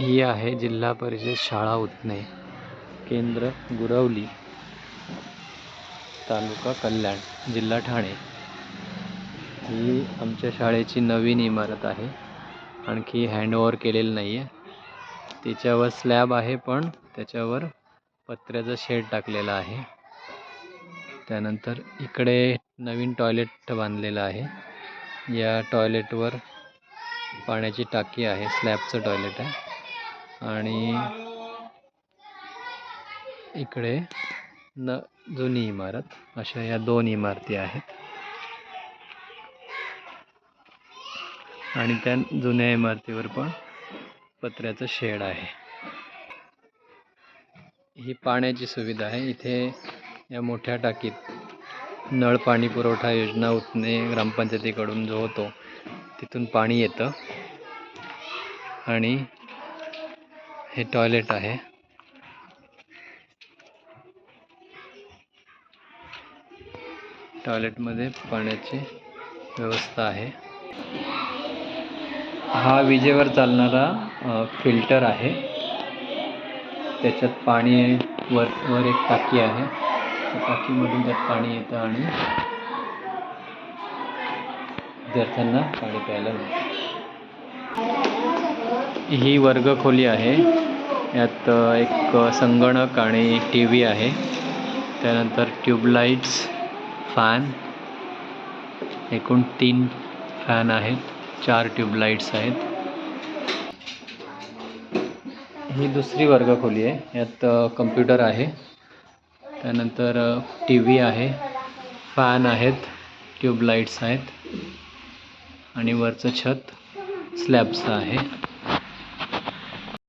ही आहे जिल्हा परिषद शाळा उतने केंद्र गुरवली तालुका कल्याण जिल्हा ठाणे. ही आमच्या शाळेची नवीन इमारत आहे. आणखी हँडओवर केलेलं नाही आहे तिच्यावर स्लॅब आहे पण त्याच्यावर पत्र्याचा शेड टाकलेला आहे. त्यानंतर इकडे नवीन टॉयलेट बांधलेलं आहे. या टॉयलेटवर पाण्याची टाकी आहे स्लॅबचं टॉयलेट आहे. आणि इकडे न जुनी इमारत अशा या दोन इमारती आहेत. आणि त्या जुन्या इमारतीवर पण पत्र्याचं शेड आहे. ही पाण्याची सुविधा आहे. इथे या मोठ्या टाकीत नळ पाणी पुरवठा योजना उतने ग्रामपंचायतीकडून जो होतो तिथून पाणी येतं. आणि हे टॉयलेट आहे. टॉयलेटमध्ये पाण्याची व्यवस्था आहे. हा विजेवर चालणारा फिल्टर आहे. त्याच्यात पाणी वर वर एक टाकी आहे. त्या टाकीमधून त्यात पाणी येतं आणि विद्यार्थ्यांना पाणी प्यायला मिळतं. ही वर्गखोली आहे. यात एक संगणक आणि टी व्ही आहे. त्यानंतर ट्यूबलाईट्स फॅन. एकूण तीन फॅन आहेत. चार ट्यूबलाईट्स आहेत. ही दुसरी वर्गखोली आहे. यात कम्प्युटर आहे. त्यानंतर टी व्ही आहे. फॅन आहेत. ट्यूबलाईट्स आहेत. आणि वरचं छत स्लॅबचं आहे.